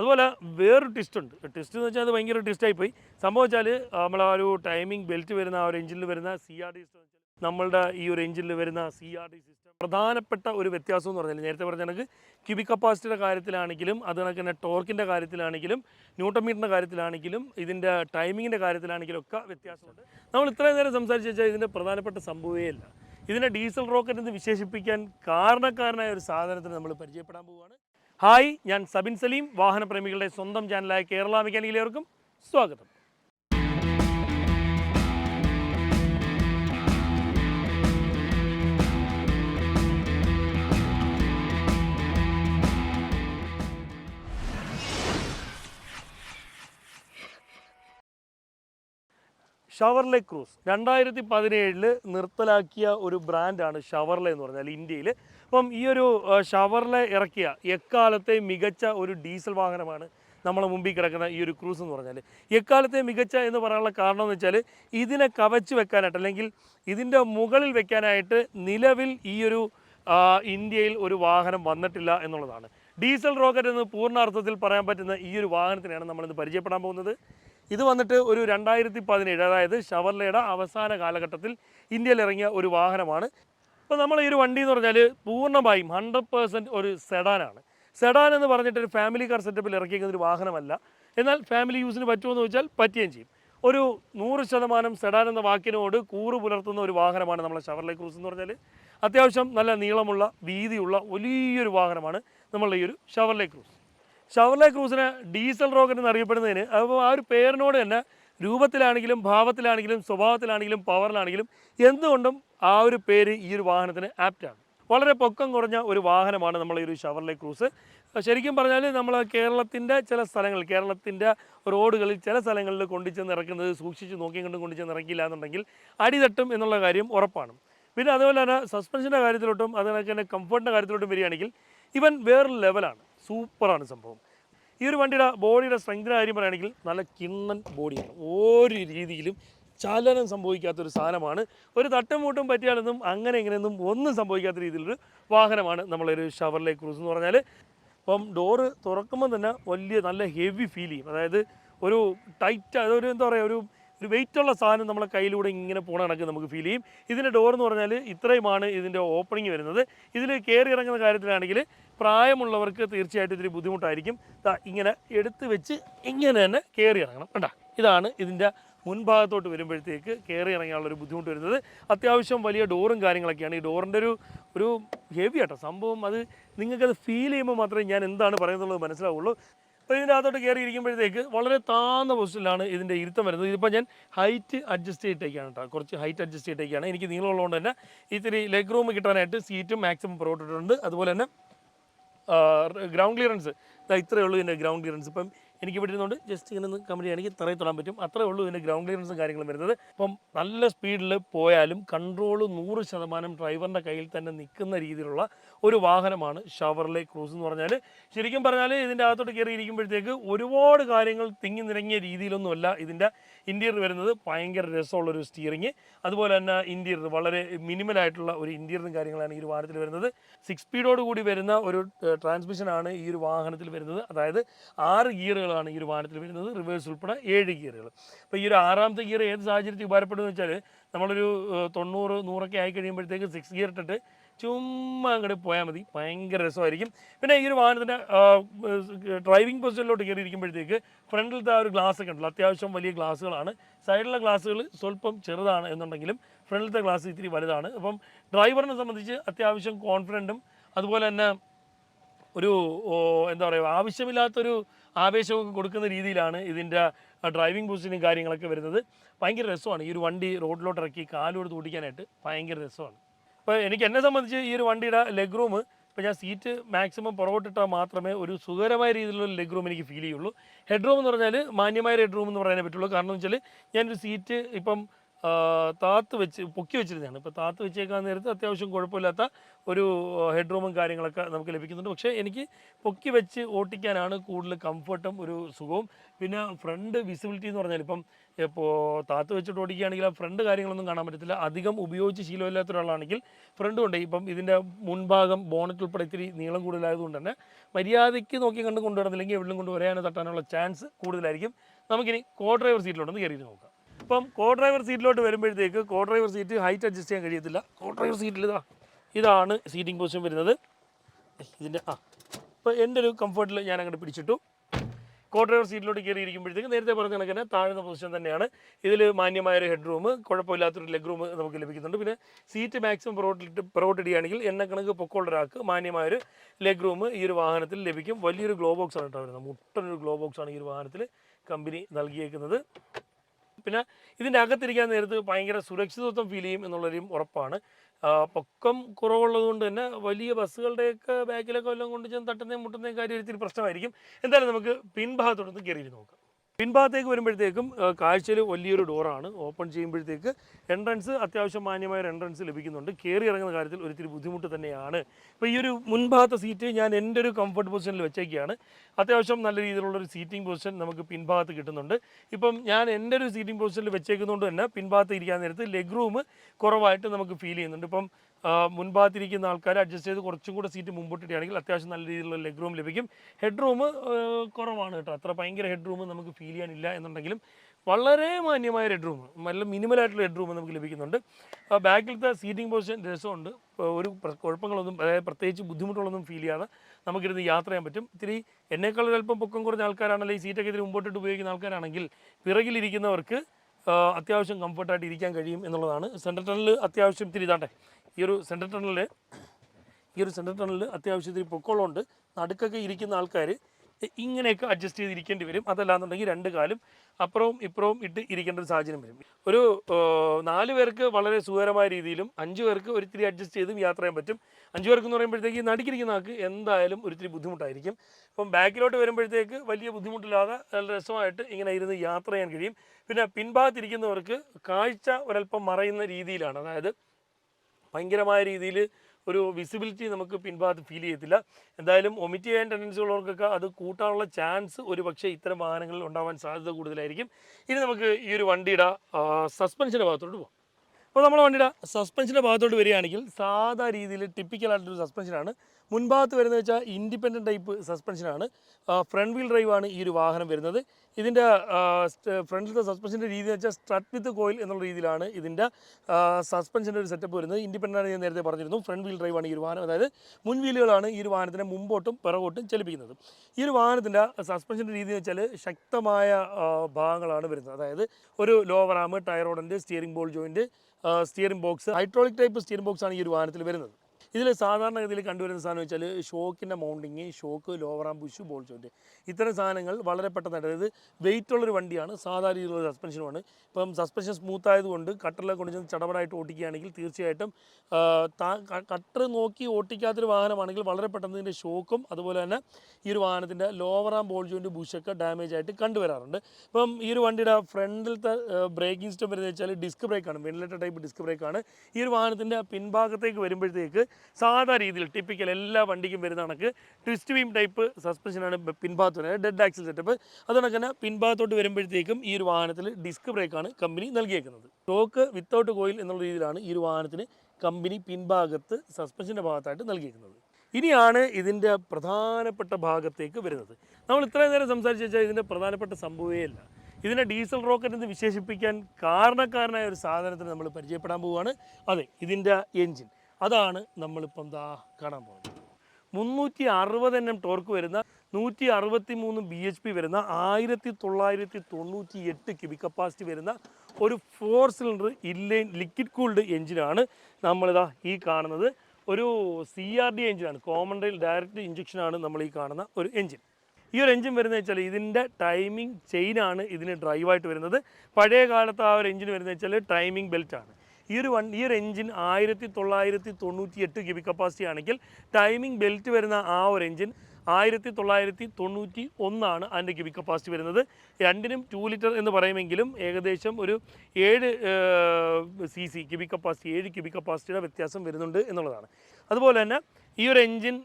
അതുപോലെ വേറൊരു ട്വിസ്റ്റ് ഉണ്ട്. ട്വിസ്റ്റ് എന്ന് വെച്ചാൽ അത് ഭയങ്കര ട്വിസ്റ്റായി പോയി സംഭവം വെച്ചാൽ നമ്മൾ ആ ഒരു ടൈമിംഗ് ബെൽറ്റ് വരുന്ന ആ ഒരു എഞ്ചിനിൽ വരുന്ന സി ആർ ഡി സിസ്റ്റം നമ്മളുടെ ഈ ഒരു എഞ്ചിനിൽ വരുന്ന സി ആർ ഡി സിസ്റ്റം പ്രധാനപ്പെട്ട ഒരു വ്യത്യാസം എന്ന് പറഞ്ഞാൽ നേരത്തെ പറഞ്ഞ കണക്ക് ക്യൂബിക് കപ്പാസിറ്റിയുടെ കാര്യത്തിലാണെങ്കിലും അത് കണക്ക് തന്നെ ടോർക്കിന്റെ കാര്യത്തിലാണെങ്കിലും ന്യൂട്ടൺ മീറ്ററിന്റെ കാര്യത്തിലാണെങ്കിലും ഇതിന്റെ ടൈമിങ്ങിന്റെ കാര്യത്തിലാണെങ്കിലും ഒക്കെ വ്യത്യാസമുണ്ട്. നമ്മൾ ഇത്രയും നേരം സംസാരിച്ച് വെച്ചാൽ ഇതിന്റെ പ്രധാനപ്പെട്ട സംഭവമേ ഇതിനെ ഡീസൽ റോക്കറ്റ് എന്ന് വിശേഷിപ്പിക്കാൻ കാരണക്കാരനായ ഒരു സാധനത്തിന് നമ്മൾ പരിചയപ്പെടാൻ പോവുകയാണ്. ഹായ് ഞാൻ സബിൻ സലീം വാഹനപ്രേമികളുടെ സ്വന്തം ചാനലായ കേരള മെക്കാനിക്കിലേവർക്കും സ്വാഗതം. Chevrolet Cruze. രണ്ടായിരത്തി പതിനേഴിൽ നിർത്തലാക്കിയ ഒരു ബ്രാൻഡാണ് ഷവർലെ എന്ന് പറഞ്ഞാൽ ഇന്ത്യയിൽ അപ്പം ഈ ഒരു ഷവർലെ ഇറക്കിയ എക്കാലത്തെ മികച്ച ഒരു ഡീസൽ വാഹനമാണ് നമ്മളെ മുമ്പിൽ കിടക്കുന്ന ഈ ഒരു ക്രൂസ് എന്ന് പറഞ്ഞാൽ എക്കാലത്തെ മികച്ച എന്ന് പറയാനുള്ള കാരണം എന്ന് വെച്ചാൽ ഇതിനെ കവച്ച് വെക്കാനായിട്ട് അല്ലെങ്കിൽ ഇതിന്റെ മുകളിൽ വെക്കാനായിട്ട് നിലവിൽ ഈ ഒരു ഇന്ത്യയിൽ ഒരു വാഹനം വന്നിട്ടില്ല എന്നുള്ളതാണ്. ഡീസൽ റോക്കറ്റ് എന്ന് പൂർണാർത്ഥത്തിൽ പറയാൻ പറ്റുന്ന ഈ ഒരു വാഹനത്തിനെയാണ് നമ്മളിന്ന് പരിചയപ്പെടാൻ പോകുന്നത്. ഇത് വന്നിട്ട് ഒരു രണ്ടായിരത്തി പതിനേഴ് അതായത് ഷവർലയുടെ അവസാന കാലഘട്ടത്തിൽ ഇന്ത്യയിൽ ഇറങ്ങിയ ഒരു വാഹനമാണ്. ഇപ്പോൾ നമ്മൾ ഈ ഒരു വണ്ടി എന്ന് പറഞ്ഞാൽ പൂർണമായും ഹൺഡ്രഡ് പേഴ്സന്റ് ഒരു സെഡാനാണ്. സെഡാൻ എന്ന് പറഞ്ഞിട്ട് ഒരു ഫാമിലി കാർ സെറ്റപ്പിൽ ഇറക്കിയിരിക്കുന്ന ഒരു വാഹനമല്ല. എന്നാൽ ഫാമിലി യൂസിന് പറ്റുമോ എന്ന് ചോദിച്ചാൽ പറ്റുകയും ചെയ്യും. ഒരു നൂറ് ശതമാനം സെഡാൻ എന്ന വാക്കിനോട് കൂറ് പുലർത്തുന്ന ഒരു വാഹനമാണ് നമ്മളെ ഷവർലെ ക്രൂസ് എന്ന് പറഞ്ഞാൽ അത്യാവശ്യം നല്ല നീളമുള്ള വീതിയുള്ള വലിയൊരു വാഹനമാണ് നമ്മളുടെ ഈ ഒരു ഷവർലെ ക്രൂസ്. ഷവർലെ ക്രൂസിന് ഡീസൽ റോക്കറ്റ് എന്ന് അറിയപ്പെടുന്നതിന് അപ്പോൾ ആ ഒരു പേരിനോട് തന്നെ രൂപത്തിലാണെങ്കിലും ഭാവത്തിലാണെങ്കിലും സ്വഭാവത്തിലാണെങ്കിലും പവറിലാണെങ്കിലും എന്തുകൊണ്ടും ആ ഒരു പേര് ഈ ഒരു വാഹനത്തിന് ആപ്റ്റാണ്. വളരെ പൊക്കം കുറഞ്ഞ ഒരു വാഹനമാണ് നമ്മൾ ഈ ഒരു ഷവർലെ ക്രൂസ്. ശരിക്കും പറഞ്ഞാൽ നമ്മൾ കേരളത്തിന്റെ ചില സ്ഥലങ്ങൾ കേരളത്തിന്റെ റോഡുകളിൽ ചില സ്ഥലങ്ങളിൽ കൊണ്ടുചെന്ന് ഇറക്കുന്നത് സൂക്ഷിച്ച് നോക്കിയും കണ്ടും കൊണ്ടുചെന്ന് ഇറക്കില്ല എന്നുണ്ടെങ്കിൽ അടിതട്ടും എന്നുള്ള കാര്യം ഉറപ്പാണ്. പിന്നെ അതുപോലെ തന്നെ സസ്പെൻഷന്റെ കാര്യത്തിലോട്ടും അതുപോലെ തന്നെ കംഫർട്ടിന്റെ കാര്യത്തിലോട്ടും വരികയാണെങ്കിൽ ഇവൻ വേറൊരു ലെവലാണ് സൂപ്പറാണ് സംഭവം. ഈ ഒരു വണ്ടിയുടെ ബോഡിയുടെ സ്ട്രെങ്തിന്റെ കാര്യം പറയുകയാണെങ്കിൽ നല്ല കിണ്ണൻ ബോഡിയാണ്. ഒരു രീതിയിലും ചലനം സംഭവിക്കാത്തൊരു സാധനമാണ്. ഒരു തട്ടും മൂട്ടും പറ്റിയാലൊന്നും അങ്ങനെ ഇങ്ങനെയൊന്നും ഒന്നും സംഭവിക്കാത്ത രീതിയിലൊരു വാഹനമാണ് നമ്മളൊരു ഷവർലെ ക്രൂസ് എന്ന് പറഞ്ഞാൽ അപ്പം ഡോറ് തുറക്കുമ്പോൾ തന്നെ വലിയ നല്ല ഹെവി ഫീൽ ചെയ്യും. അതായത് ഒരു ടൈറ്റ് അതൊരു എന്താ പറയുക ഒരു ഒരു വെയിറ്റുള്ള സാധനം നമ്മളെ കയ്യിലൂടെ ഇങ്ങനെ പോണ കണക്ക് നമുക്ക് ഫീൽ ചെയ്യും. ഇതിന്റെ ഡോർ എന്ന് പറഞ്ഞാൽ ഇത്രയുമാണ് ഇതിന്റെ ഓപ്പണിങ് വരുന്നത്. ഇതിൽ കയറി ഇറങ്ങുന്ന കാര്യത്തിലാണെങ്കിൽ പ്രായമുള്ളവർക്ക് തീർച്ചയായിട്ടും ഇത്തിരി ബുദ്ധിമുട്ടായിരിക്കും. ഇങ്ങനെ എടുത്ത് വെച്ച് ഇങ്ങനെ തന്നെ കയറി ഇറങ്ങണം. വേണ്ട ഇതാണ് ഇതിന്റെ മുൻഭാഗത്തോട്ട് വരുമ്പോഴത്തേക്ക് കയറി ഇറങ്ങാനുള്ള ഒരു ബുദ്ധിമുട്ട് വരുന്നത്. അത്യാവശ്യം വലിയ ഡോറും കാര്യങ്ങളൊക്കെയാണ്. ഈ ഡോറിന്റെ ഒരു ഒരു ഹെവി ആട്ടോ. സംഭവം അത് നിങ്ങൾക്കത് ഫീൽ ചെയ്യുമ്പോൾ മാത്രമേ ഞാൻ എന്താണ് പറയുന്നുള്ളത് മനസ്സിലാവുള്ളൂ. അപ്പോൾ അകത്തോട്ട് കയറി ഇരിക്കുമ്പോഴത്തേക്ക് വളരെ താന്ന പൊസിഷനിലാണ് ഇതിന്റെ ഇരുത്തം വരുന്നത്. ഇതിപ്പോൾ ഞാൻ ഹൈറ്റ് അഡ്ജസ്റ്റ് ചെയ്തിട്ടേക്കാണ് കേട്ടോ. കുറച്ച് ഹൈറ്റ് അഡ്ജസ്റ്റ് ചെയ്തിട്ടേക്കാണ്. എനിക്ക് നീളമുള്ളതുകൊണ്ട് തന്നെ ഇത്തിരി ലെഗ് റൂം കിട്ടാനായിട്ട് സീറ്റും മാക്സിമം പുറകോട്ടിട്ടുണ്ട് അതുപോലെ തന്നെ ഗ്രൗണ്ട് ക്ലിയറൻസ് ഇത്രയേ ഉള്ളൂ ഇതിന്റെ ഗ്രൗണ്ട് ക്ലിയറൻസ് ഇപ്പം എനിക്ക് ഇവിടെ ഇരുന്നുകൊണ്ട് ജസ്റ്റ് ഇങ്ങനെ കമ്പനി ആണെങ്കിൽ തറയിൽ തൊടാൻ പറ്റും. അത്രേ ഉള്ളൂ ഇതിന്റെ ഗ്രൗണ്ട് ക്ലിയറൻസും കാര്യങ്ങളും വരുന്നത്. അപ്പം നല്ല സ്പീഡിൽ പോയാലും കൺട്രോൾ നൂറ് ശതമാനം ഡ്രൈവറിന്റെ കയ്യിൽ തന്നെ നിൽക്കുന്ന രീതിയിലുള്ള ഒരു വാഹനമാണ് ഷവർലെ ക്രൂസ് എന്ന് പറഞ്ഞാൽ ശരിക്കും പറഞ്ഞാൽ ഇതിന്റെ അകത്തോട്ട് കയറി ഇരിക്കുമ്പോഴത്തേക്ക് ഒരുപാട് കാര്യങ്ങൾ തിങ്ങി നിരങ്ങിയ രീതിയിലൊന്നുമല്ല ഇതിന്റെ ഇന്റീരിയർ വരുന്നത്. ഭയങ്കര രസമുള്ളൊരു സ്റ്റിയറിങ് അതുപോലെ തന്നെ ഇന്റീരിയർ വളരെ മിനിമലായിട്ടുള്ള ഒരു ഇന്റീരിയറും കാര്യങ്ങളാണ് ഈ ഒരു വാഹനത്തിൽ വരുന്നത്. സിക്സ് സ്പീഡോട് കൂടി വരുന്ന ഒരു ട്രാൻസ്മിഷനാണ് ഈ ഒരു വാഹനത്തിൽ വരുന്നത്. അതായത് ആറ് ഗിയറുകളാണ് ഈ ഒരു വാഹനത്തിൽ വരുന്നത്. റിവേഴ്സ് ഉൾപ്പെടെ ഏഴ് ഗിയറുകൾ. അപ്പോൾ ഈ ഒരു ആറാമത്തെ ഗിയർ ഏത് സാഹചര്യത്തിൽ ഉപകാരപ്പെടുമെന്ന് വെച്ചാൽ നമ്മളൊരു തൊണ്ണൂറ് നൂറൊക്കെ ആയി കഴിയുമ്പോഴത്തേക്ക് സിക്സ് ഗിയർ ഇട്ടിട്ട് ചുമ്മാ അങ്ങോട്ട് പോയാൽ മതി. ഭയങ്കര രസമായിരിക്കും. പിന്നെ ഈ ഒരു വാഹനത്തിന്റെ ഡ്രൈവിംഗ് പൊസിഷനിലോട്ട് കയറി ഇരിക്കുമ്പോഴത്തേക്ക് ഫ്രണ്ടിലത്തെ ആ ഒരു ഗ്ലാസ് ഒക്കെ ഉണ്ടല്ലോ അത്യാവശ്യം വലിയ ഗ്ലാസ്സുകളാണ് സൈഡിലെ ഗ്ലാസ്സുകൾ സ്വല്പം ചെറുതാണ് എന്നുണ്ടെങ്കിലും ഫ്രണ്ടിലത്തെ ഗ്ലാസ് ഇത്തിരി വലുതാണ്. അപ്പം ഡ്രൈവറിനെ സംബന്ധിച്ച് അത്യാവശ്യം കോൺഫിഡന്റും അതുപോലെ തന്നെ ഒരു എന്താ പറയുക ആവശ്യമില്ലാത്തൊരു ആവേശമൊക്കെ കൊടുക്കുന്ന രീതിയിലാണ് ഇതിന്റെ ഡ്രൈവിംഗ് ബൂസ്റ്റിനും കാര്യങ്ങളൊക്കെ വരുന്നത്. ഭയങ്കര രസമാണ്. ഈ ഒരു വണ്ടി റോഡിലോട്ട് ഇറക്കി കാലോട് ഓടിക്കാനായിട്ട് ഭയങ്കര രസമാണ്. അപ്പോൾ എനിക്ക് എന്നെ സംബന്ധിച്ച് ഈ ഒരു വണ്ടിയുടെ ലെഗ് റൂം ഇപ്പോൾ ഞാൻ സീറ്റ് മാക്സിമം പുറകോട്ടിട്ടാൽ മാത്രമേ ഒരു സുഖകരമായ രീതിയിലുള്ള ലെഗ് റൂം എനിക്ക് ഫീൽ ചെയ്യുള്ളൂ. ഹെഡ് റൂം എന്ന് പറഞ്ഞാൽ മാന്യമായ ഹെഡ് റൂം എന്ന് പറയാനേ പറ്റുള്ളൂ. കാരണം എന്ന് വെച്ചാൽ ഞാനൊരു സീറ്റ് ഇപ്പം താത്ത് വെച്ച് പൊക്കി വെച്ചിരുന്നതാണ്. ഇപ്പോൾ താത്ത് വെച്ചേക്കാൻ നേരത്ത് അത്യാവശ്യം കുഴപ്പമില്ലാത്ത ഒരു ഹെഡ് റൂമും കാര്യങ്ങളൊക്കെ നമുക്ക് ലഭിക്കുന്നുണ്ട്. പക്ഷേ എനിക്ക് പൊക്കി വെച്ച് ഓട്ടിക്കാനാണ് കൂടുതൽ കംഫർട്ടും ഒരു സുഖവും. പിന്നെ ഫ്രണ്ട് വിസിബിലിറ്റി എന്ന് പറഞ്ഞാൽ ഇപ്പം ഇപ്പോൾ താത്ത് വെച്ചിട്ട് ഓടിക്കുകയാണെങ്കിൽ ആ ഫ്രണ്ട് കാര്യങ്ങളൊന്നും കാണാൻ പറ്റത്തില്ല. അധികം ഉപയോഗിച്ച് ശീലമില്ലാത്ത ഒരാളാണെങ്കിൽ ഫ്രണ്ട് ഉണ്ട്. ഇപ്പം ഇതിന്റെ മുൻഭാഗം ബോണറ്റ് ഉൾപ്പെടെ ഇത്തിരി നീളം കൂടുതലായതുകൊണ്ട് തന്നെ മര്യാദയ്ക്ക് നോക്കി കണ്ട് കൊണ്ടുവരുന്നില്ലെങ്കിൽ എവിടെയും കൊണ്ട് വരാനോ തട്ടാനുള്ള ചാൻസ് കൂടുതലായിരിക്കും. നമുക്കിനി കോ ഡ്രൈവർ സീറ്റിലോട്ടൊന്ന് കയറിയിട്ട് നോക്കാം. ഇപ്പം കോ ഡ്രൈവർ സീറ്റിലോട്ട് വരുമ്പോഴത്തേക്ക് co driver seat height adjust ചെയ്യാൻ കഴിയത്തില്ല. കോ ഡ്രൈവർ സീറ്റിൽ ഇതാ ഇതാണ് സീറ്റിംഗ് പൊസിഷൻ വരുന്നത്. ഇതിന്റെ ആ ഇപ്പോൾ എന്റെ ഒരു കംഫർട്ടിൽ ഞാൻ അങ്ങോട്ട് പിടിച്ചിട്ടു. കോ ഡ്രൈവർ സീറ്റിലോട്ട് കയറി ഇരിക്കുമ്പോഴത്തേക്ക് നേരത്തെ പറഞ്ഞ കണക്കിനെ താഴ്ന്ന പൊസിഷൻ തന്നെയാണ്. ഇതിൽ മാന്യമായ ഒരു ഹെഡ് റൂം കുഴപ്പമില്ലാത്തൊരു ലെഗ് റൂം നമുക്ക് ലഭിക്കുന്നുണ്ട്. പിന്നെ സീറ്റ് മാക്സിമം പുറകോട്ടിട്ട് പുറകോട്ടിടുകയാണെങ്കിൽ എണ്ണ കണക്ക് പൊക്കമുള്ള ഒരാൾക്ക് മാന്യമായൊരു ലെഗ് റൂം ഈ ഒരു വാഹനത്തിൽ ലഭിക്കും. വലിയൊരു ഗ്ലോ ബോക്സ് ആണ് കേട്ടോ വരുന്നത്. മുട്ടനൊരു ഗ്ലോ ബോക്സാണ് ഈ ഒരു വാഹനത്തിൽ കമ്പനി നൽകിയേക്കുന്നത്. പിന്നെ ഇതിന്റെ അകത്തിരിക്കാൻ നേരത്ത് ഭയങ്കര സുരക്ഷിതത്വം ഫീൽ ചെയ്യും എന്നുള്ളൊരു ഉറപ്പാണ്. പൊക്കം കുറവുള്ളത് കൊണ്ട് തന്നെ വലിയ ബസ്സുകളുടെയൊക്കെ ബാക്കിലൊക്കെ എല്ലാം കൊണ്ട് ചെന്ന് തട്ടുന്നതും മുട്ടുന്നതും കാര്യം ഒരിത്തിരി പ്രശ്നമായിരിക്കും. എന്തായാലും നമുക്ക് പിൻഭാഗത്തോടൊന്ന് കയറി നോക്കാം. പിൻഭാഗത്തേക്ക് വരുമ്പോഴത്തേക്കും കാഴ്ചയിൽ വലിയൊരു ഡോറാണ്. ഓപ്പൺ ചെയ്യുമ്പോഴത്തേക്ക് എൻട്രൻസ് അത്യാവശ്യം മാന്യമായ ഒരു എൻട്രൻസ് ലഭിക്കുന്നുണ്ട്. കയറി ഇറങ്ങുന്ന കാര്യത്തിൽ ഒരിത്തിരി ബുദ്ധിമുട്ട് തന്നെയാണ്. ഇപ്പോൾ ഈ ഒരു മുൻഭാഗത്തെ സീറ്റ് ഞാൻ എന്റെ ഒരു കംഫർട്ട് പൊസിഷനിൽ വെച്ചേക്കാണ്. അത്യാവശ്യം നല്ല രീതിയിലുള്ള ഒരു സീറ്റിംഗ് പൊസിഷൻ നമുക്ക് പിൻഭാഗത്ത് കിട്ടുന്നുണ്ട്. ഇപ്പം ഞാൻ എന്റെ ഒരു സീറ്റിംഗ് പൊസിഷനിൽ വെച്ചേക്കുന്നതുകൊണ്ട് തന്നെ പിൻഭാഗത്ത് ഇരിക്കാൻ നേരത്ത് ലെഗ് റൂം കുറവായിട്ട് നമുക്ക് ഫീൽ ചെയ്യുന്നുണ്ട്. ഇപ്പം മുൻഭാഗത്തിരിക്കുന്ന ആൾക്കാർ അഡ്ജസ്റ്റ് ചെയ്ത് കുറച്ചും കൂടെ സീറ്റ് മുമ്പോട്ടിടുകയാണെങ്കിൽ അത്യാവശ്യം നല്ല രീതിയിലുള്ള ലെഗ് റൂം ലഭിക്കും. ഹെഡ് റൂം കുറവാണ് കേട്ടോ. അത്ര ഭയങ്കര ഹെഡ് റൂം നമുക്ക് ഫീൽ ചെയ്യാനില്ല എന്നുണ്ടെങ്കിലും വളരെ മാന്യമായ ഹെഡ് റൂം നല്ല മിനിമലായിട്ടുള്ള ഹെഡ് റൂം നമുക്ക് ലഭിക്കുന്നുണ്ട്. ബാക്കിലത്തെ സീറ്റിംഗ് പൊസിഷൻ രസമുണ്ട്. ഒരു കുഴപ്പങ്ങളൊന്നും അതായത് പ്രത്യേകിച്ച് ബുദ്ധിമുട്ടുകളൊന്നും ഫീൽ ചെയ്യാതെ നമുക്കിരുന്ന് യാത്ര ചെയ്യാൻ പറ്റും. ഇത്തിരി എന്നേക്കാൾ അല്പം പൊക്കം കുറഞ്ഞ ആൾക്കാരാണെങ്കിൽ ഈ സീറ്റൊക്കെ ഇതിന് മുമ്പോട്ടിട്ട് ഉപയോഗിക്കുന്ന ആൾക്കാരാണെങ്കിൽ പിറകിലിരിക്കുന്നവർക്ക് അത്യാവശ്യം കംഫർട്ടായിട്ട് ഇരിക്കാൻ കഴിയും എന്നുള്ളതാണ്. സെൻട്രൽ ടണലിൽ അത്യാവശ്യം ഇത്തിരി ഇതാട്ടെ ഈ ഒരു സെൻട്രൽ ടണലിൽ ഈ ഒരു സെൻട്രൽ ടണലിൽ അത്യാവശ്യം ഇത്തിരി പൊക്കമുള്ളതുകൊണ്ട് നടുക്കൊക്കെ ഇരിക്കുന്ന ആൾക്കാർ ഇങ്ങനെയൊക്കെ അഡ്ജസ്റ്റ് ചെയ്തിരിക്കേണ്ടി വരും. അതല്ലാന്നുണ്ടെങ്കിൽ രണ്ട് കാലും അപ്പുറവും ഇപ്പുറവും ഇട്ട് ഇരിക്കേണ്ട ഒരു സാഹചര്യം വരും. ഒരു നാല് പേർക്ക് വളരെ സുഖകരമായ രീതിയിലും അഞ്ച് പേർക്ക് ഒരിത്തിരി അഡ്ജസ്റ്റ് ചെയ്തും യാത്ര ചെയ്യാൻ പറ്റും. അഞ്ച് പേർക്ക് എന്ന് പറയുമ്പോഴത്തേക്ക് നടുക്കിരിക്കുന്ന ആൾക്ക് എന്തായാലും ഒരിത്തിരി ബുദ്ധിമുട്ടായിരിക്കും. അപ്പം ബാക്കിലോട്ട് വരുമ്പോഴത്തേക്ക് വലിയ ബുദ്ധിമുട്ടില്ലാതെ നല്ല രസമായിട്ട് ഇങ്ങനെ ഇരുന്ന് യാത്ര ചെയ്യാൻ കഴിയും. പിന്നെ പിൻഭാഗത്തിരിക്കുന്നവർക്ക് കാഴ്ച ഒരല്പം മറയുന്ന രീതിയിലാണ്. അതായത് ഭയങ്കരമായ രീതിയിൽ ഒരു വിസിബിലിറ്റി നമുക്ക് പിൻഭാഗത്ത് ഫീൽ ചെയ്യത്തില്ല. എന്തായാലും ഒമിറ്റ് ചെയ്യാൻ ടെൻഡൻസി ഉള്ളവർക്കൊക്കെ അത് കൂട്ടാനുള്ള ചാൻസ് ഒരു പക്ഷേ ഇത്തരം വാഹനങ്ങളിൽ ഉണ്ടാവാൻ സാധ്യത കൂടുതലായിരിക്കും. ഇനി നമുക്ക് ഈ ഒരു വണ്ടിയുടെ സസ്പെൻഷന്റെ ഭാഗത്തോട്ട് പോകാം അപ്പോൾ നമ്മുടെ വണ്ടിയുടെ സസ്പെൻഷന്റെ ഭാഗത്തോട്ട് വരികയാണെങ്കിൽ സാധാ രീതിയിൽ ടിപ്പിക്കൽ ആയിട്ടൊരു സസ്പെൻഷനാണ് മുൻഭാഗത്ത് വരുന്നത് വെച്ചാൽ ഇൻഡിപെൻഡന്റ് ടൈപ്പ് സസ്പെൻഷനാണ്. ഫ്രണ്ട് വീൽ ഡ്രൈവാണ് ഈ ഒരു വാഹനം വരുന്നത്. ഇതിന്റെ ഫ്രണ്ടിലത്തെ സസ്പെൻഷന്റെ രീതി എന്ന് വെച്ചാൽ സ്ട്രട്ട് വിത്ത് കോയിൽ എന്നുള്ള രീതിയിലാണ് ഇതിന്റെ സസ്പെൻഷന്റെ ഒരു സെറ്റപ്പ് വരുന്നത്. ഇൻഡിപെൻഡന്റ് ഞാൻ നേരത്തെ പറഞ്ഞിരുന്നു. ഫ്രണ്ട് വീൽ ഡ്രൈവാണ് ഈ ഒരു വാഹനം. അതായത് മുൻവീലുകളാണ് ഈ ഒരു വാഹനത്തിനെ മുമ്പോട്ടും പിറകോട്ടും ചലിപ്പിക്കുന്നത്. ഈ ഒരു വാഹനത്തിന്റെ സസ്പെൻഷന്റെ രീതി എന്ന് വെച്ചാൽ ശക്തമായ ഭാഗങ്ങളാണ് വരുന്നത്. അതായത് ഒരു lower arm tyre ഓടന്റ് steering ball joint steering box hydraulic type steering ബോക്സാണ് ഈ ഒരു വാഹനത്തിൽ വരുന്നത്. ഇതിൽ സാധാരണഗതിയിൽ കണ്ടുവരുന്ന സാധനം വെച്ചാൽ ഷോക്കിന്റെ mounting shock lower arm bush ball joint ഇത്തരം സാധനങ്ങൾ വളരെ പെട്ടെന്ന് അതായത് വെയിറ്റ് ഉള്ളൊരു വണ്ടിയാണ് സാധാരണ രീതിയിലുള്ള സസ്പെൻഷനുമാണ് ഇപ്പം സസ്പെൻഷൻ സ്മൂത്ത് ആയതുകൊണ്ട് കട്ടറിലെ കൊണ്ട് ചെന്ന് ചടപടായിട്ട് ഓടിക്കുകയാണെങ്കിൽ തീർച്ചയായിട്ടും കട്ടർ നോക്കി ഓട്ടിക്കാത്തൊരു വാഹനമാണെങ്കിൽ വളരെ പെട്ടെന്ന് ഇതിന്റെ ഷോക്കും അതുപോലെ തന്നെ ഈ ഒരു വാഹനത്തിന്റെ ലോവർ ആം ബോൾ ജോയിന്റ് ബുഷൊക്കെ ഡാമേജ് ആയിട്ട് കണ്ടുവരാറുണ്ട്. ഇപ്പം ഈ ഒരു വണ്ടിയുടെ ഫ്രണ്ടിലത്തെ ബ്രേക്കിംഗ് സിസ്റ്റം വരുന്നത് വെച്ചാൽ ഡിസ്ക് ബ്രേക്കാണ് വെന്റിലേറ്റർ ടൈപ്പ് ഡിസ്ക് ബ്രേക്കാണ് ഈ ഒരു വാഹനത്തിന്റെ പിൻഭാഗത്തേക്ക് വരുമ്പോഴത്തേക്ക് സാധാ രീതിയിൽ ടിപ്പിക്കൽ എല്ലാ വണ്ടിക്കും വരുന്ന കണക്ക് ട്വിസ്റ്റ് വീം ടൈപ്പ് സസ്പെൻഷനാണ് പിൻഭാഗത്ത് വരുന്നത് ഡെഡ് ആക്സിൽ സെറ്റപ്പ് അതുകൊണ്ട് തന്നെ പിൻഭാഗത്തോട്ട് വരുമ്പോഴത്തേക്കും ഈ ഒരു വാഹനത്തിൽ ഡിസ്ക് ബ്രേക്കാണ് കമ്പനി നൽകിയേക്കുന്നത്. ടോക്ക് വിത്തൗട്ട് കോയിൽ എന്നുള്ള രീതിയിലാണ് ഈ ഒരു വാഹനത്തിന് കമ്പനി പിൻഭാഗത്ത് സസ്പെൻഷന്റെ ഭാഗത്തായിട്ട് നൽകിയിരിക്കുന്നത് ഇനിയാണ് ഇതിന്റെ പ്രധാനപ്പെട്ട ഭാഗത്തേക്ക് വരുന്നത്. നമ്മൾ ഇത്രയും നേരം സംസാരിച്ചു വെച്ചാൽ ഇതിന്റെ പ്രധാനപ്പെട്ട സംഭവമേ അല്ല. ഇതിനെ ഡീസൽ റോക്കറ്റ് എന്ന് വിശേഷിപ്പിക്കാൻ കാരണക്കാരനായ ഒരു സാധനത്തിന് നമ്മൾ പരിചയപ്പെടാൻ പോവുകയാണ്. അതെ ഇതിന്റെ എൻജിൻ അതാണ് നമ്മളിപ്പം ദാ കാണാൻ പോകുന്നത്. മുന്നൂറ്റി അറുപത് എൻ എം ടോർക്ക് വരുന്ന നൂറ്റി അറുപത്തി മൂന്ന് ബി എച്ച് പി വരുന്ന ആയിരത്തി തൊള്ളായിരത്തി തൊണ്ണൂറ്റി എട്ട് ക്യൂബിക് കപ്പാസിറ്റി വരുന്ന ഒരു four cylinder inline liquid cooled എഞ്ചിനാണ് നമ്മളിതാ ഈ കാണുന്നത്. ഒരു സി ആർ ഡി എഞ്ചിനാണ് കോമൺ റെയിൽ ഡയറക്റ്റ് ഇഞ്ചക്ഷനാണ് നമ്മൾ ഈ കാണുന്ന ഒരു എഞ്ചിൻ ഈ ഒരു എഞ്ചിൻ വരുന്നത് വെച്ചാൽ ഇതിന്റെ ടൈമിംഗ് ചെയിനാണ് ഇതിന് ഡ്രൈവായിട്ട് വരുന്നത്. പഴയ കാലത്ത് ആ ഒരു എഞ്ചിൻ വരുന്നത് വെച്ചാൽ ടൈമിംഗ് ബെൽറ്റാണ് ഈ ഒരു വൺ ഈ ഒരു എഞ്ചിൻ ആയിരത്തി തൊള്ളായിരത്തി തൊണ്ണൂറ്റി എട്ട് ക്യൂബിക് കപ്പാസിറ്റി ആണെങ്കിൽ ടൈമിംഗ് ബെൽറ്റ് വരുന്ന ആ ഒരു എഞ്ചിൻ ആയിരത്തി തൊള്ളായിരത്തി തൊണ്ണൂറ്റി ഒന്നാണ് അതിന്റെ ക്യൂബിക് കപ്പാസിറ്റി വരുന്നത്. രണ്ടിനും ടു ലിറ്റർ എന്ന് പറയുമെങ്കിലും ഏകദേശം ഒരു ഏഴ് സി സി ക്യൂബിക് കപ്പാസിറ്റി ഏഴ് ക്യൂബിക് കപ്പാസിറ്റിയുടെ വ്യത്യാസം വരുന്നുണ്ട് എന്നുള്ളതാണ്. അതുപോലെ തന്നെ ഈ ഒരു എൻജിൻ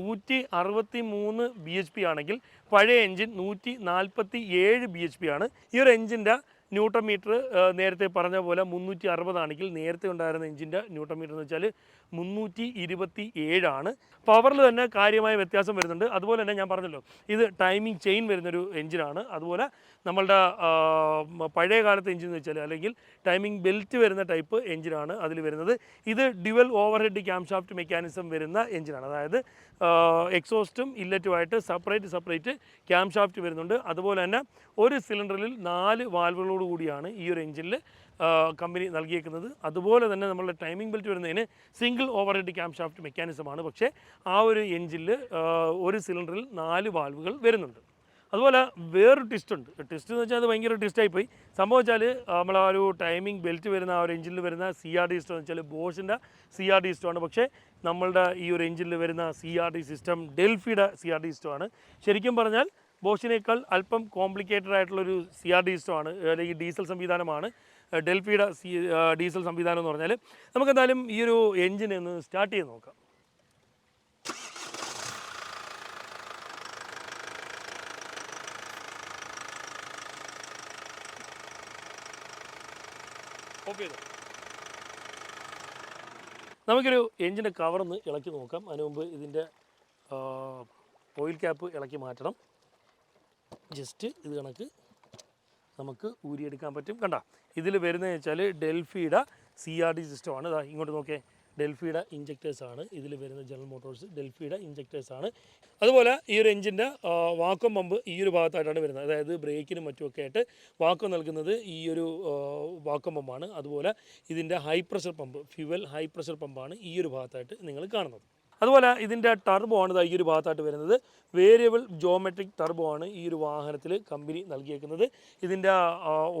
നൂറ്റി അറുപത്തി മൂന്ന് ബി എച്ച് പി ആണെങ്കിൽ പഴയ എൻജിൻ നൂറ്റി നാൽപ്പത്തി ഏഴ് ബി എച്ച് പി ആണ്. ഈ ഒരു എൻജിന്റെ ന്യൂട്ടൺ മീറ്റർ നേരത്തെ പറഞ്ഞ പോലെ മുന്നൂറ്റി അറുപതാണെങ്കിൽ നേരത്തെ ഉണ്ടായിരുന്ന എഞ്ചിന്റെ ന്യൂട്ടൺ മീറ്റർ എന്ന് വെച്ചാൽ മുന്നൂറ്റി ഇരുപത്തി ഏഴാണ് പവറിൽ തന്നെ കാര്യമായ വ്യത്യാസം വരുന്നുണ്ട്. അതുപോലെ തന്നെ ഞാൻ പറഞ്ഞല്ലോ ഇത് ടൈമിംഗ് ചെയിൻ വരുന്നൊരു എഞ്ചിനാണ് അതുപോലെ നമ്മളുടെ പഴയ കാലത്തെ എഞ്ചിൻ എന്ന് വെച്ചാൽ അല്ലെങ്കിൽ ടൈമിംഗ് ബെൽറ്റ് വരുന്ന ടൈപ്പ് എഞ്ചിനാണ് അതിൽ വരുന്നത്. ഇത് dual over head camshaft mechanism വരുന്ന എഞ്ചിനാണ് അതായത് എക്സോസ്റ്റും ഇല്ലറ്റുമായിട്ട് സെപ്പറേറ്റ് സെപ്പറേറ്റ് ക്യാംഷാഫ്റ്റ് വരുന്നുണ്ട്. അതുപോലെ തന്നെ ഒരു സിലിണ്ടറിൽ നാല് വാൽവുകളോട് കൂടിയാണ് ഈ ഒരു എഞ്ചിനിൽ കമ്പനി നൽകിയേക്കുന്നത്. അതുപോലെ തന്നെ നമ്മളുടെ ടൈമിംഗ് ബെൽറ്റ് വരുന്നതിന് സിംഗിൾ ഓവർ ഹെഡ് ക്യാംഷാഫ്റ്റ് മെക്കാനിസമാണ് പക്ഷേ ആ ഒരു എഞ്ചിനിൽ ഒരു സിലിണ്ടറിൽ നാല് വാൽവുകൾ വരുന്നുണ്ട്. അതുപോലെ വേറൊരു ട്വിസ്റ്റ് ഉണ്ട്. ട്വിസ്റ്റ് എന്ന് വെച്ചാൽ അത് ഭയങ്കര ട്വിസ്റ്റായി പോയി സംഭവം വെച്ചാൽ നമ്മൾ ആ ഒരു ടൈമിംഗ് ബെൽറ്റ് വരുന്ന ആ ഒരു എഞ്ചിനിൽ വരുന്ന സി ആർ ഡി സിസ്റ്റം എന്ന് വെച്ചാൽ ബോഷിന്റെ സി ആർ ഡി സിസ്റ്റമാണ് പക്ഷേ നമ്മളുടെ ഈ ഒരു എഞ്ചിനിൽ വരുന്ന സി ആർ ഡി സിസ്റ്റം ഡെൽഫിയുടെ സി ആർ ഡി സിസ്റ്റമാണ് ശരിക്കും പറഞ്ഞാൽ ബോഷിനേക്കാൾ അല്പം കോംപ്ലിക്കേറ്റഡ് ആയിട്ടുള്ളൊരു സി ആർ ഡി സിസ്റ്റമാണ് അല്ലെങ്കിൽ ഡീസൽ സംവിധാനമാണ്. ഡെൽഫിയുടെ ഡീസൽ സംവിധാനം എന്ന് പറഞ്ഞാൽ നമുക്കെന്തായാലും ഈ ഒരു എഞ്ചിനെ ഒന്ന് സ്റ്റാർട്ട് ചെയ്ത് നോക്കാം. ഓഫ് ചെയ്തു. നമുക്കൊരു എഞ്ചിന്റെ കവർന്ന് ഇളക്കി നോക്കാം. അതിന് മുമ്പ് ഇതിന്റെ ഓയിൽ ക്യാപ്പ് ഇളക്കി മാറ്റണം. ജസ്റ്റ് ഇത് കണക്ക് നമുക്ക് ഊരിയെടുക്കാൻ പറ്റും. കണ്ട ഇതിൽ വരുന്നതെന്ന് വെച്ചാൽ ഡെൽഫിയുടെ സി ആർ ഡി സിസ്റ്റമാണ് ഇതാ ഇങ്ങോട്ട് നോക്കിയേ. ഡെൽഫിയുടെ ഇഞ്ചക്ടേഴ്സ് ആണ് ഇതിൽ വരുന്ന ജനറൽ മോട്ടോഴ്സ് ഡെൽഫിയുടെ ഇഞ്ചക്ടേഴ്സ് ആണ് അതുപോലെ ഈ ഒരു എഞ്ചിന്റെ വാക്വം പമ്പ് ഈ ഒരു ഭാഗത്തായിട്ടാണ് വരുന്നത്. അതായത് ബ്രേക്കിനും മറ്റുമൊക്കെ ആയിട്ട് വാക്വം നൽകുന്നത് ഈ ഒരു വാക്വം പമ്പാണ്. അതുപോലെ ഇതിന്റെ high pressure pump fuel high pressure പമ്പാണ് ഈ ഒരു ഭാഗത്തായിട്ട് നിങ്ങൾ കാണുന്നത്. അതുപോലെ ഇതിന്റെ ടർബോ ആണ് ഈ ഒരു ഭാഗത്തായിട്ട് വരുന്നത്. വേരിയബിൾ ജോമെട്രിക് ടർബോ ആണ് ഈ ഒരു വാഹനത്തിൽ കമ്പനി നൽകിയേക്കുന്നത്. ഇതിന്റെ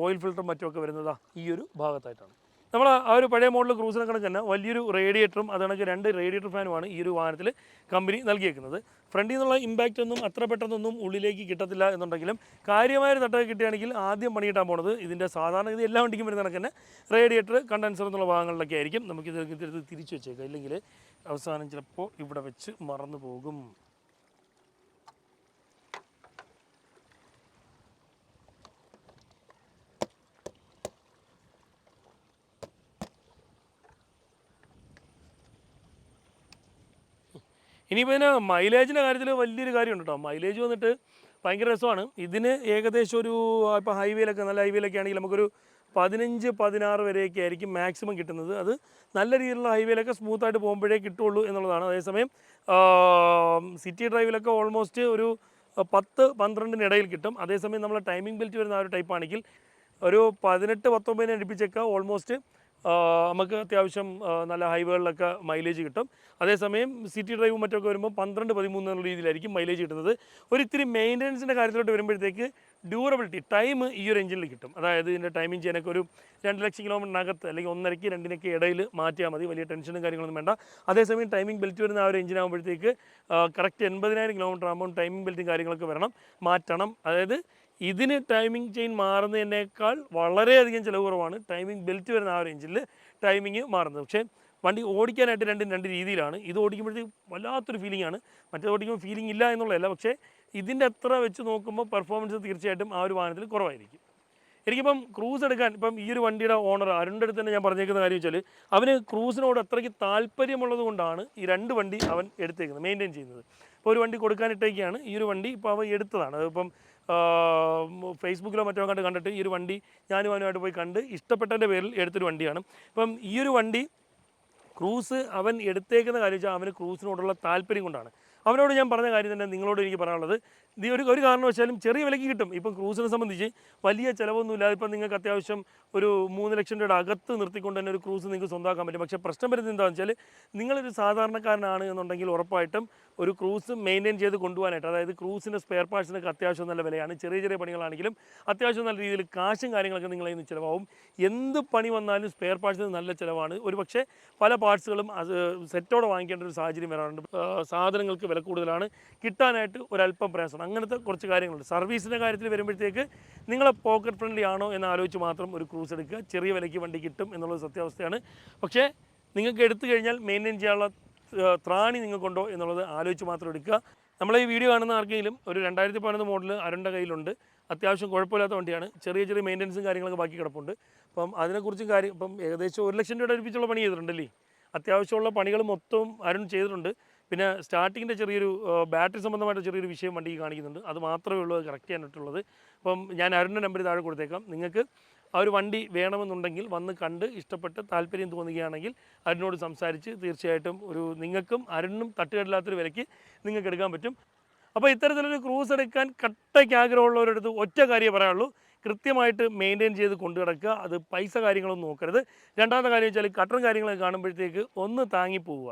ഓയിൽ ഫിൽട്ടർ മറ്റുമൊക്കെ വരുന്നത് ഈ ഒരു ഭാഗത്തായിട്ടാണ്. നമ്മൾ ആ ഒരു പഴയ മോഡൽ ക്രൂസിനെ കണക്ക് തന്നെ വലിയൊരു റേഡിയേറ്ററും അതുകണക്ക് രണ്ട് റേഡിയേറ്റർ ഫാനുമാണ് ഈ ഒരു വാഹനത്തിൽ കമ്പനി നൽകിയേക്കുന്നത്. ഫ്രണ്ടിൽ നിന്നുള്ള ഇമ്പാക്റ്റ് ഒന്നും അത്ര പെട്ടെന്നൊന്നും ഉള്ളിലേക്ക് കിട്ടത്തില്ല എന്നുണ്ടെങ്കിലും കാര്യമായ തട്ടൊക്കെ കിട്ടുകയാണെങ്കിൽ ആദ്യം പണിയിട്ടാൻ പോണത് ഇതിന്റെ സാധാരണ ഇത് എല്ലാ വണ്ടിക്കും വരുന്ന കണക്ക് തന്നെ റേഡിയേറ്റർ കണ്ടൻസർ എന്നുള്ള ഭാഗങ്ങളിലൊക്കെ ആയിരിക്കും. നമുക്കിത് തിരിച്ചു വെച്ചേക്കാം. ഇല്ലെങ്കിൽ അവസാനം ചിലപ്പോൾ ഇവിടെ വെച്ച് മറന്നു പോകും. ഇനിയിപ്പോൾ ഇതിന് മൈലേജിന്റെ കാര്യത്തിൽ വലിയൊരു കാര്യമുണ്ട് കേട്ടോ മൈലേജ് വന്നിട്ട് ഭയങ്കര രസമാണ്. ഇതിന് ഏകദേശം ഒരു ഇപ്പോൾ ഹൈവേയിലൊക്കെ നല്ല ഹൈവേയിലൊക്കെ ആണെങ്കിൽ നമുക്കൊരു പതിനഞ്ച് പതിനാറ് വരെയൊക്കെ ആയിരിക്കും മാക്സിമം കിട്ടുന്നത്. അത് നല്ല രീതിയിലുള്ള ഹൈവേയിലൊക്കെ സ്മൂത്തായിട്ട് പോകുമ്പോഴേ കിട്ടുള്ളൂ എന്നുള്ളതാണ്. അതേസമയം സിറ്റി ഡ്രൈവിലൊക്കെ ഓൾമോസ്റ്റ് ഒരു പത്ത് പന്ത്രണ്ടിന് ഇടയിൽ കിട്ടും. അതേസമയം നമ്മൾ ടൈമിംഗ് ബെൽറ്റ് വരുന്ന ആ ഒരു ടൈപ്പാണെങ്കിൽ ഒരു പതിനെട്ട് പത്തൊമ്പതിനെ അടുപ്പിച്ചൊക്കെ. ഓൾമോസ്റ്റ് നമുക്ക് അത്യാവശ്യം നല്ല ഹൈവേകളിലൊക്കെ മൈലേജ് കിട്ടും. അതേസമയം സിറ്റി ഡ്രൈവും മറ്റൊക്കെ വരുമ്പോൾ പന്ത്രണ്ട് പതിമൂന്ന് എന്നുള്ള രീതിയിലായിരിക്കും മൈലേജ് കിട്ടുന്നത്. ഒരു ഇത്തിരി മെയിന്റനൻസിന്റെ കാര്യത്തിലോട്ട് വരുമ്പോഴത്തേക്ക് ഡ്യൂറബിലിറ്റി ടൈം ഈ ഒരു എഞ്ചിനിൽ കിട്ടും. അതായത് ഇതിന്റെ ടൈമിംഗ് ചെയ്യാനൊക്കെ ഒരു രണ്ട് ലക്ഷം കിലോമീറ്ററിനകത്ത് അല്ലെങ്കിൽ ഒന്നരയ്ക്ക് രണ്ടിനൊക്കെ ഇടയിൽ മാറ്റിയാൽ മതി. വലിയ ടെൻഷനും കാര്യങ്ങളൊന്നും വേണ്ട. അതേസമയം ടൈമിംഗ് ബെൽറ്റ് വരുന്ന ആ ഒരു എഞ്ചിൻ ആകുമ്പോഴത്തേക്ക് കറക്റ്റ് എൺപതിനായിരം കിലോമീറ്റർ ആകുമ്പോൾ ടൈമിംഗ് ബെൽറ്റും കാര്യങ്ങളൊക്കെ വരണം. മാറ്റണം. അതായത് ഇതിന് ടൈമിംഗ് ചെയിൻ മാറുന്നതിനേക്കാൾ വളരെയധികം ചിലവ് കുറവാണ്. ടൈമിംഗ് ബെൽറ്റ് വരുന്ന ആ റേഞ്ചിൽ ടൈമിംഗ് മാറുന്നത്. പക്ഷേ വണ്ടി ഓടിക്കാനായിട്ട് രണ്ടും രണ്ട് രീതിയിലാണ്. ഇത് ഓടിക്കുമ്പോഴത്തേക്ക് വല്ലാത്തൊരു ഫീലിംഗ് ആണ്. മറ്റേത് ഓടിക്കുമ്പോൾ ഫീലിംഗ് ഇല്ല എന്നുള്ളതല്ല. പക്ഷേ ഇതിന്റെ എത്ര വെച്ച് നോക്കുമ്പോൾ പെർഫോമൻസ് തീർച്ചയായിട്ടും ആ ഒരു വാഹനത്തിൽ കുറവായിരിക്കും. എനിക്കിപ്പം ക്രൂസ് എടുക്കാൻ ഇപ്പം ഈ ഒരു വണ്ടിയുടെ ഓണർ അരുണിന്റെ അടുത്ത് തന്നെ ഞാൻ പറഞ്ഞേക്കുന്ന കാര്യം വെച്ചാൽ അവന് ക്രൂസിനോട് അത്രയ്ക്ക് താല്പര്യമുള്ളത് കൊണ്ടാണ് ഈ രണ്ട് വണ്ടി അവൻ എടുത്തേക്കുന്നത് മെയിന്റെയിൻ ചെയ്യുന്നത്. ഇപ്പോൾ ഒരു വണ്ടി കൊടുക്കാനിട്ടേക്കാണ് ഈ ഒരു വണ്ടി ഇപ്പോൾ അവൻ എടുത്തതാണ്. അതിപ്പം ഫേസ്ബുക്കിലോ മറ്റോ കണ്ട് കണ്ടിട്ട് ഈ ഒരു വണ്ടി ഞാനും അവനുമായിട്ട് പോയി കണ്ട് ഇഷ്ടപ്പെട്ടതിന്റെ പേരിൽ എടുത്തൊരു വണ്ടിയാണ്. അപ്പം ഈ ഒരു വണ്ടി ക്രൂസ് അവൻ എടുത്തേക്കുന്ന കാര്യം വെച്ചാൽ അവന് ക്രൂസിനോടുള്ള താല്പര്യം കൊണ്ടാണ്. അവനോട് ഞാൻ പറഞ്ഞ കാര്യം തന്നെ നിങ്ങളോട് എനിക്ക് പറയാനുള്ളത്. ഒരു ഒരു കാരണവശാലും ചെറിയ വിലയ്ക്ക് കിട്ടും. ഇപ്പം ക്രൂസിനെ സംബന്ധിച്ച് വലിയ ചിലവൊന്നുമില്ല ഇപ്പം നിങ്ങൾക്ക് അത്യാവശ്യം ഒരു മൂന്ന് ലക്ഷം രൂപയുടെ അകത്ത് നിർത്തിക്കൊണ്ട് തന്നെ ഒരു ക്രൂസ് നിങ്ങൾക്ക് സ്വന്തമാക്കാൻ പറ്റും. പക്ഷേ പ്രശ്നം വരുന്നത് എന്താണെന്ന് വെച്ചാൽ നിങ്ങളൊരു സാധാരണക്കാരനാണ് എന്നുണ്ടെങ്കിൽ ഉറപ്പായിട്ടും ഒരു ക്രൂസ് മെയിന്റെയിൻ ചെയ്ത് കൊണ്ടുപോകാനായിട്ട് അതായത് ക്രൂസിന്റെ സ്പെയർ പാർട്സിനൊക്കെ അത്യാവശ്യം നല്ല വിലയാണ്. ചെറിയ ചെറിയ പണികളാണെങ്കിലും അത്യാവശ്യം നല്ല രീതിയിൽ കാശും കാര്യങ്ങളൊക്കെ നിങ്ങളെ നിന്ന് ചിലവാകും. എന്ത് പണി വന്നാലും സ്പെയർ പാർട്സിന് നല്ല ചിലവാണ്. ഒരു പക്ഷേ പല പാർട്സുകളും സെറ്റോടെ വാങ്ങിക്കേണ്ട ഒരു സാഹചര്യം വരാറുണ്ട്. സാധനങ്ങൾക്ക് വില കൂടുതലാണ്. കിട്ടാനായിട്ട് ഒരല്പം പ്രയാസമാണ്. അങ്ങനത്തെ കുറച്ച് കാര്യങ്ങളുണ്ട്. സർവീസിന്റെ കാര്യത്തിൽ വരുമ്പോഴത്തേക്ക് നിങ്ങളെ പോക്കറ്റ് ഫ്രണ്ട്ലി ആണോ എന്ന് ആലോചിച്ച് മാത്രം ഒരു ക്രൂസ് എടുക്കുക. ചെറിയ വിലയ്ക്ക് വണ്ടി കിട്ടും എന്നുള്ളത് സത്യാവസ്ഥയാണ്. പക്ഷേ നിങ്ങൾക്ക് എടുത്തു കഴിഞ്ഞാൽ മെയിന്റെയിൻ ചെയ്യാനുള്ള ത്രാണി നിങ്ങൾക്കുണ്ടോ എന്നുള്ളത് ആലോചിച്ച് മാത്രം എടുക്കുക. നമ്മളെ ഈ വീഡിയോ കാണുന്ന ആർക്കെങ്കിലും ഒരു രണ്ടായിരത്തി പതിനൊന്ന് മോഡൽ അരുണ്ട കയ്യിലുണ്ട്. അത്യാവശ്യം കുഴപ്പമില്ലാത്ത വണ്ടിയാണ്. ചെറിയ ചെറിയ മെയിന്റനൻസും കാര്യങ്ങളൊക്കെ ബാക്കി കിടപ്പുണ്ട്. അപ്പം അതിനെക്കുറിച്ചും കാര്യം ഇപ്പം ഏകദേശം ഒരു ലക്ഷം രൂപയുടെ അടുപ്പിച്ചുള്ള പണി ചെയ്തിട്ടുണ്ടല്ലേ? അത്യാവശ്യമുള്ള പണികൾ മൊത്തം അരുൺ ചെയ്തിട്ടുണ്ട്. പിന്നെ സ്റ്റാർട്ടിങ്ങിന്റെ ചെറിയൊരു ബാറ്ററി സംബന്ധമായിട്ട് ചെറിയൊരു വിഷയം വണ്ടിക്ക് കാണിക്കുന്നുണ്ട്. അത് മാത്രമേ ഉള്ളൂ കറക്റ്റ് ചെയ്യാനായിട്ടുള്ളത്. അപ്പം ഞാൻ അരുണിന്റെ നമ്പർ താഴെ കൊടുത്തേക്കാം. നിങ്ങൾക്ക് ആ ഒരു വണ്ടി വേണമെന്നുണ്ടെങ്കിൽ വന്ന് കണ്ട് ഇഷ്ടപ്പെട്ട് താല്പര്യം തോന്നുകയാണെങ്കിൽ അരുണിനോട് സംസാരിച്ച് തീർച്ചയായിട്ടും ഒരു നിങ്ങൾക്കും അരുണിനും തട്ടുകടില്ലാത്തൊരു വിലയ്ക്ക് നിങ്ങൾക്ക് എടുക്കാൻ പറ്റും. അപ്പോൾ ഇത്തരത്തിലൊരു ക്രൂസ് എടുക്കാൻ കട്ടയ്ക്ക് ആഗ്രഹമുള്ളവരടുത്ത് ഒറ്റ കാര്യം പറയാനുള്ളൂ. കൃത്യമായിട്ട് മെയിന്റെയിൻ ചെയ്ത് കൊണ്ടു കിടക്കുക അത് പൈസ കാര്യങ്ങളൊന്നും നോക്കരുത്. രണ്ടാമത്തെ കാര്യം വെച്ചാൽ കട്ടറും കാര്യങ്ങളൊക്കെ കാണുമ്പോഴത്തേക്ക് ഒന്ന് താങ്ങി പോവുക.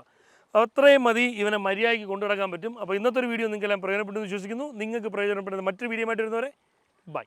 അത്രയും മതി ഇവനെ മര്യാദയ്ക്ക് കൊണ്ടുനടക്കാൻ പറ്റും. അപ്പോൾ ഇന്നത്തെ ഒരു വീഡിയോ നിങ്ങൾക്കെല്ലാം പ്രയോജനപ്പെട്ടു എന്ന് വിശ്വസിക്കുന്നു. നിങ്ങൾക്ക് പ്രയോജനപ്പെടുന്ന മറ്റൊരു വീഡിയോ ആയിട്ട് വരുന്നവരെ ബൈ.